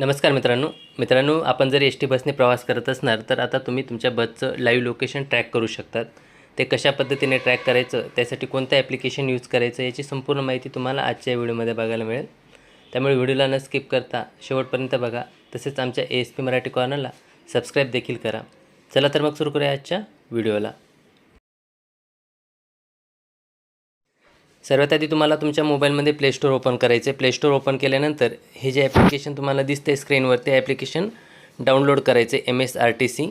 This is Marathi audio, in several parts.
नमस्कार मित्रांनो. मित्रांनो आपण जर एस टी बसने प्रवास करत असणार तर आता तुम्ही तुमच्या बसचं लाईव्ह लोकेशन ट्रॅक करू शकतात. ते कशा पद्धतीने ट्रॅक करायचं त्यासाठी कोणतं ॲप्लिकेशन यूज करायचं याची संपूर्ण माहिती तुम्हाला आजच्या व्हिडिओमध्ये बघायला मिळेल. त्यामुळे व्हिडिओला न स्किप करता शेवटपर्यंत बघा. तसेच आमच्या ए एस पी मराठी कॉर्नरला सबस्क्राईब देखील करा. चला तर मग सुरू करूया आजच्या व्हिडिओला. सर्वात आधी तुम्हाला तुमच्या मोबाईलमध्ये प्ले स्टोअर ओपन करायचं आहे प्ले स्टोअर ओपन केल्यानंतर हे जे ॲप्लिकेशन तुम्हाला दिसते स्क्रीनवर ते ॲप्लिकेशन डाउनलोड करायचे M S R T C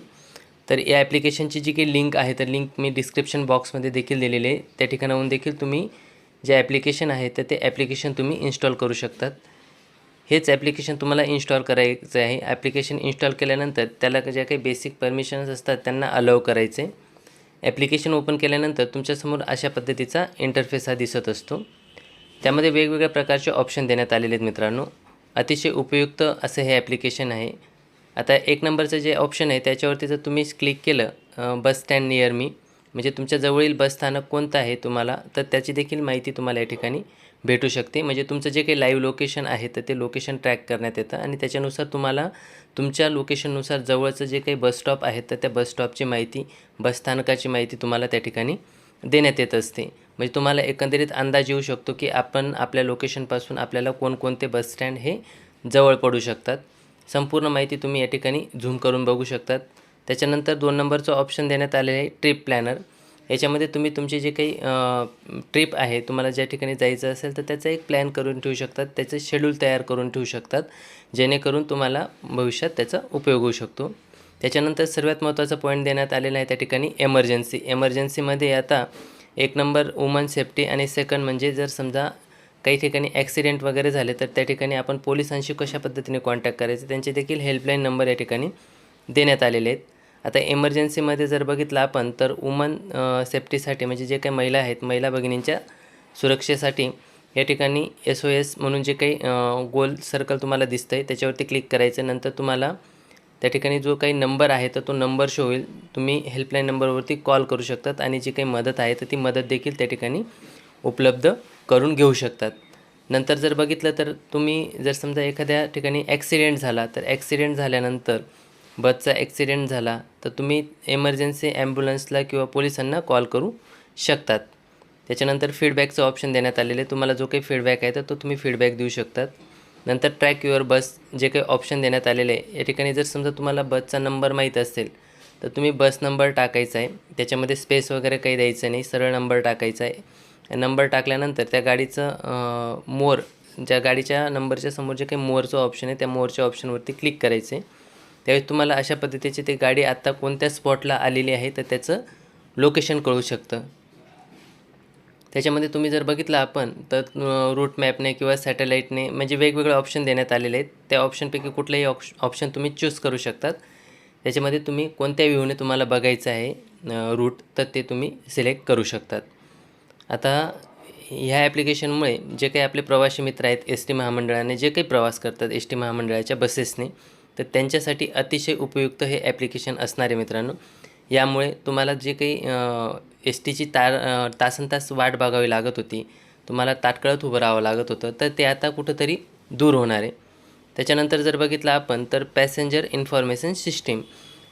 तर या ॲप्लिकेशनची जी काही लिंक आहे तर लिंक मी डिस्क्रिप्शन बॉक्समध्ये देखील दिलेली आहे. त्या ठिकाणाहून देखील तुम्ही जे ॲप्लिकेशन आहे तर ते ॲप्लिकेशन तुम्ही इन्स्टॉल करू शकतात. हेच ॲप्लिकेशन तुम्हाला इन्स्टॉल करायचं आहे ॲप्लिकेशन इन्स्टॉल केल्यानंतर त्याला ज्या काही बेसिक परमिशन्स असतात त्यांना अलाव करायचे ॲप्लिकेशन ओपन केल्यानंतर तुमच्यासमोर अशा पद्धतीचा इंटरफेस हा दिसत असतो. त्यामध्ये वेगवेगळ्या प्रकारचे ऑप्शन देण्यात आलेले आहेत मित्रांनो. अतिशय उपयुक्त असं हे ॲप्लिकेशन आहे. आता एक नंबरचं जे ऑप्शन आहे त्याच्यावरती जर तुम्ही क्लिक केलं बस स्टँड नियर मी म्हणजे तुमच्या जवळील बस स्थानक कोणतं आहे तुम्हाला तर त्याची देखील माहिती तुम्हाला या ठिकाणी भेटू शकते. म्हणजे तुमचं जे काही लाईव्ह लोकेशन आहे तर ते लोकेशन ट्रॅक करण्यात येतं आणि त्याच्यानुसार तुम्हाला तुमच्या लोकेशननुसार जवळचं जे काही बस स्टॉप आहे तर त्या बस स्टॉपची माहिती बस स्थानकाची माहिती तुम्हाला त्या ठिकाणी देण्यात येत असते. म्हणजे तुम्हाला एकंदरीत अंदाज येऊ शकतो की आपण आपल्या लोकेशनपासून आपल्याला कोणकोणते बस स्टँड हे जवळ पडू शकतात. संपूर्ण माहिती तुम्ही या ठिकाणी झूम करून बघू शकतात. त्याच्यानंतर दोन नंबरचं ऑप्शन देण्यात आलेलं आहे ट्रिप प्लॅनर याच्यामध्ये तुम्ही तुमचे जे काही ट्रिप आहे तुम्हाला ज्या ठिकाणी जायचं असेल तर त्याचा एक प्लॅन करून ठेवू शकतात. त्याचं शेड्यूल तयार करून ठेवू शकतात जेणेकरून तुम्हाला भविष्यात त्याचा उपयोग होऊ शकतो. त्याच्यानंतर सर्वात महत्त्वाचा पॉईंट देण्यात आलेला आहे त्या ठिकाणी एमर्जन्सी एमर्जन्सीमध्ये आता एक नंबर वुमन सेफ्टी आणि सेकंड म्हणजे जर समजा काही ठिकाणी ॲक्सिडेंट वगैरे झाले तर त्या ठिकाणी आपण पोलिसांशी कशा पद्धतीने कॉन्टॅक्ट करायचं त्यांचे देखील हेल्पलाईन नंबर या ठिकाणी देण्यात आलेले आहेत. आता एमर्जन्सीमध्ये जर बघितलं आपण तर वुमन सेफ्टीसाठी म्हणजे जे काही महिला आहेत महिला भगिनींच्या सुरक्षेसाठी या ठिकाणी एस ओ एस म्हणून जे काही गोल सर्कल तुम्हाला दिसतं आहे त्याच्यावरती क्लिक करायचं. नंतर तुम्हाला त्या ठिकाणी जो काही नंबर आहे तर तो नंबर शो होईल. तुम्ही हेल्पलाईन नंबरवरती कॉल करू शकतात आणि जी काही मदत आहे तर ती मदत देखील त्या ठिकाणी उपलब्ध करून घेऊ शकतात. नंतर जर बघितलं तर तुम्ही जर समजा एखाद्या ठिकाणी ॲक्सिडेंट झाला तर ॲक्सिडेंट झाल्यानंतर बसचा ॲक्सिडेंट झाला तर तुम्ही एमर्जन्सी ॲम्ब्युलन्सला किंवा पोलिसांना कॉल करू शकतात. त्याच्यानंतर फीडबॅकचं ऑप्शन देण्यात आलेलं आहे तुम्हाला जो काही फीडबॅक आहे तर तो तुम्ही फीडबॅक देऊ शकतात. नंतर ट्रॅक युअर बस जे काही ऑप्शन देण्यात आलेले आहे या ठिकाणी जर समजा तुम्हाला बसचा नंबर माहीत असेल तर तुम्ही बस नंबर टाकायचा आहे. त्याच्यामध्ये स्पेस वगैरे काही द्यायचं नाही सरळ नंबर टाकायचा आहे. नंबर टाकल्यानंतर त्या गाडीचं मोर ज्या गाडीच्या नंबरच्या समोर जे काही मोरचं ऑप्शन आहे त्या मोरच्या ऑप्शनवरती क्लिक करायचं. आहे त्यावेळी तुम्हाला अशा पद्धतीची ती गाडी आत्ता कोणत्या स्पॉटला आलेली आहे तर त्याचं लोकेशन कळू शकतं. त्याच्यामध्ये तुम्ही जर बघितलं आपण तर रूट मॅपने किंवा सॅटेलाईटने म्हणजे वेगवेगळे ऑप्शन देण्यात आलेले आहेत. त्या ऑप्शनपैकी कुठलंही ऑप्श ऑप्शन तुम्ही चूज करू शकतात. त्याच्यामध्ये तुम्ही कोणत्या व्ह्यूने तुम्हाला बघायचं आहे रूट तर ते तुम्ही सिलेक्ट करू शकतात. आता ह्या ॲप्लिकेशनमुळे जे काही आपले प्रवासी मित्र आहेत एस टी महामंडळाने जे काही प्रवास करतात एस टी महामंडळाच्या बसेसने तर त्यांच्यासाठी अतिशय उपयुक्त हे ॲप्लिकेशन असणार आहे मित्रांनो. यामुळे तुम्हाला जे काही एस टीची तार तासनतास तासन तास वाट बघावी लागत होती तुम्हाला ताटकळत उभं राहावं लागत होतं तर ते आता कुठंतरी दूर होणार आहे. त्याच्यानंतर जर बघितलं आपण तर पॅसेंजर इन्फॉर्मेशन सिस्टीम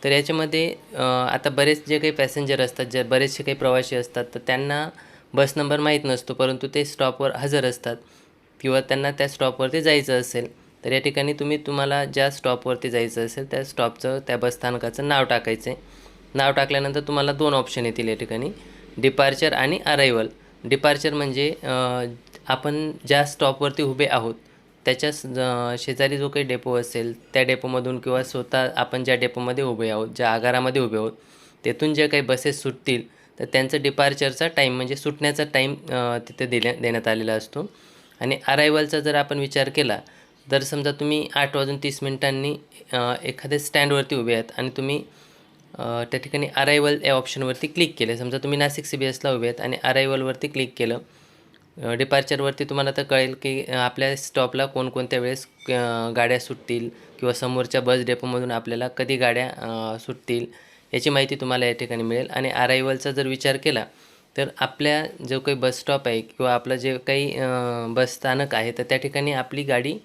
तर याच्यामध्ये आता बरेच जे काही पॅसेंजर असतात जे बरेचसे काही प्रवासी असतात तर त्यांना बस नंबर माहीत नसतो परंतु ते स्टॉपवर हजर असतात. किंवा त्यांना त्या स्टॉपवरती जायचं असेल तर या ठिकाणी तुम्ही तुम्हाला ज्या स्टॉपवरती जायचं असेल त्या स्टॉपचं त्या बसस्थानकाचं नाव टाकायचं आहे नाव टाकल्यानंतर तुम्हाला दोन ऑप्शन येतील या ठिकाणी. डिपार्चर आणि अरायवल डिपार्चर म्हणजे आपण ज्या स्टॉपवरती उभे आहोत त्याच्या शेजारी जो काही डेपो असेल त्या डेपोमधून किंवा स्वतः आपण ज्या डेपोमध्ये उभे आहोत ज्या आगारामध्ये उभे आहोत तेथून जे काही बसेस सुटतील तर त्यांचं डिपार्चरचा टाईम म्हणजे सुटण्याचा टाईम तिथे दिल्या देण्यात आलेला असतो. आणि अरायवलचा जर आपण विचार केला जर समजा तुम्ही आठ वाजून तीस मिनिटांनी एखाद्या स्टँडवरती उभे आहात आणि तुम्ही त्या ठिकाणी अरायवल या ऑप्शनवरती क्लिक केलं. समजा तुम्ही नाशिक सी बी एसला उभे आहेत आणि अरायवलवरती क्लिक केलं डिपार्चरवरती तुम्हाला तर कळेल की आपल्या स्टॉपला कोणकोणत्या वेळेस गाड्या सुटतील किंवा समोरच्या बस डेपोमधून आपल्याला कधी गाड्या सुटतील याची माहिती तुम्हाला या ठिकाणी मिळेल. आणि अरायवलचा जर विचार केला तर आपल्या जो काही बस स्टॉप आहे किंवा आपलं जे काही बसस्थानक बस स्थानक आहे तर त्या ठिकाणी आपली गाडी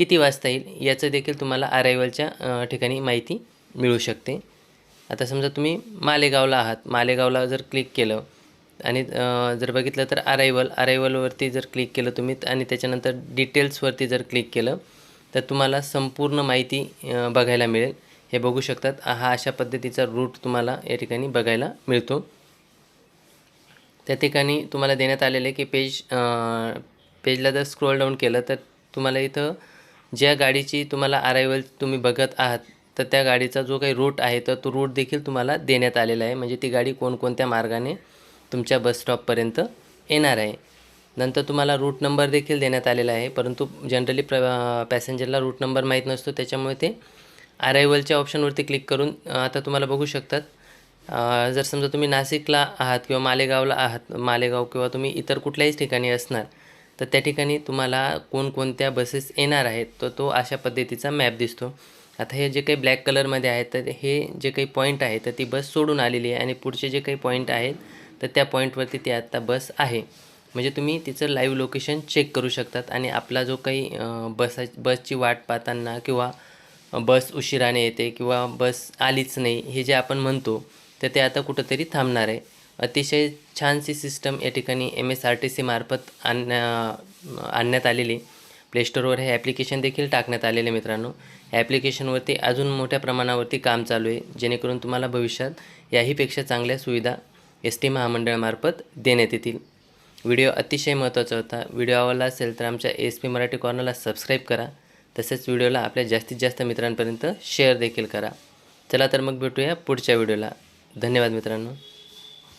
किती वाजता येईल याचं देखील तुम्हाला अरायवलच्या ठिकाणी माहिती मिळू शकते. आता समजा तुम्ही मालेगावला आहात मालेगावला जर क्लिक केलं आणि जर बघितलं तर अरायवल अरायवलवरती जर क्लिक केलं तुम्ही आणि त्याच्यानंतर डिटेल्सवरती जर क्लिक केलं तर तुम्हाला संपूर्ण माहिती बघायला मिळेल. हे बघू शकतात. हा अशा पद्धतीचा रूट तुम्हाला या ठिकाणी बघायला मिळतो. त्या ठिकाणी तुम्हाला देण्यात आलेलं आहे की पेज पेजला जर स्क्रोल डाऊन केलं तर तुम्हाला इथं ज्या गाडीची तुम्हाला अरायवल तुम्ही बघत आहात तर त्या गाडीचा जो काही रूट आहे तर तो रूट देखील तुम्हाला देण्यात आलेला आहे. म्हणजे ती गाडी कोणकोणत्या मार्गाने तुमच्या बस स्टॉपपर्यंत येणार आहे. नंतर तुम्हाला रूट नंबर देखील देण्यात आलेला आहे. परंतु जनरली प्र पॅसेंजरला रूट नंबर माहीत नसतो. त्याच्यामुळे ते अरायवलच्या ऑप्शनवरती क्लिक करून आता तुम्हाला बघू शकतात. जर समजा तुम्ही नाशिकला आहात किंवा मालेगावला आहात मालेगाव किंवा तुम्ही इतर कुठल्याही ठिकाणी असणार तर त्या ठिकाणी तुम्हाला कोणकोणत्या बसेस येणार आहेत तर तो अशा पद्धतीचा मॅप दिसतो. आता हे जे काही ब्लॅक कलरमध्ये आहेत तर हे जे काही पॉईंट आहे तर ती बस सोडून आलेली आहे आणि पुढचे जे काही पॉईंट आहेत तर त्या पॉईंटवरती ती आत्ता बस आहे. म्हणजे तुम्ही तिचं लाईव्ह लोकेशन चेक करू शकतात आणि आपला जो काही बसा बसची वाट पाहताना किंवा बस उशिराने येते किंवा बस आलीच नाही हे जे आपण म्हणतो तर ते आता कुठंतरी थांबणार आहे. अतिशय छानशी सिस्टम या ठिकाणी M S R T C मार्फत आणण्या आणण्यात आलेली. प्लेस्टोरवर हे ॲप्लिकेशन देखील टाकण्यात आलेले मित्रांनो. ॲप्लिकेशनवरती अजून मोठ्या प्रमाणावरती काम चालू आहे. जेणेकरून तुम्हाला भविष्यात याहीपेक्षा चांगल्या सुविधा एस टी महामंडळामार्फत देण्यात येतील. व्हिडिओ अतिशय महत्त्वाचा होता. व्हिडिओ आवडला असेल तर आमच्या एस पी मराठी कॉर्नरला सबस्क्राईब करा. तसेच व्हिडिओला आपल्या जास्तीत जास्त मित्रांपर्यंत शेअर देखील करा. चला तर मग भेटूया पुढच्या व्हिडिओला धन्यवाद मित्रांनो.